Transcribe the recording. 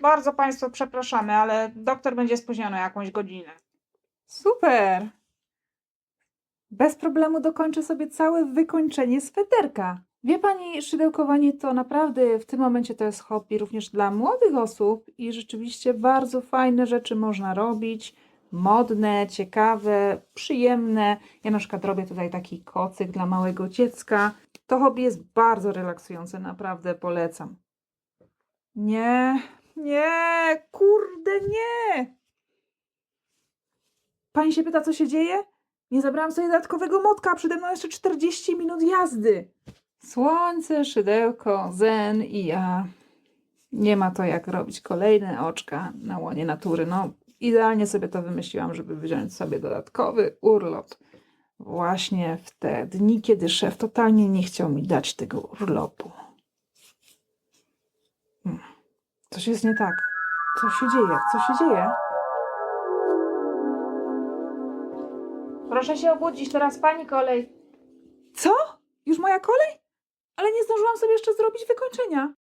Bardzo Państwa przepraszamy, ale doktor będzie spóźniony jakąś godzinę. Super! Bez problemu dokończę sobie całe wykończenie sweterka. Wie pani, szydełkowanie to naprawdę w tym momencie to jest hobby również dla młodych osób i rzeczywiście bardzo fajne rzeczy można robić. Modne, ciekawe, przyjemne. Ja na przykład robię tutaj taki kocyk dla małego dziecka. To hobby jest bardzo relaksujące, naprawdę polecam. Nie, nie, kurde, nie! Pani się pyta, co się dzieje? Nie zabrałam sobie dodatkowego motka, przede mną jeszcze 40 minut jazdy. Słońce, szydełko, zen i ja. Nie ma to jak robić kolejne oczka na łonie natury. No, idealnie sobie to wymyśliłam, żeby wziąć sobie dodatkowy urlop. Właśnie w te dni, kiedy szef totalnie nie chciał mi dać tego urlopu. Coś jest nie tak. Co się dzieje? Co się dzieje? Proszę się obudzić, teraz Pani kolej. Co? Już moja kolej? Ale nie zdążyłam sobie jeszcze zrobić wykończenia.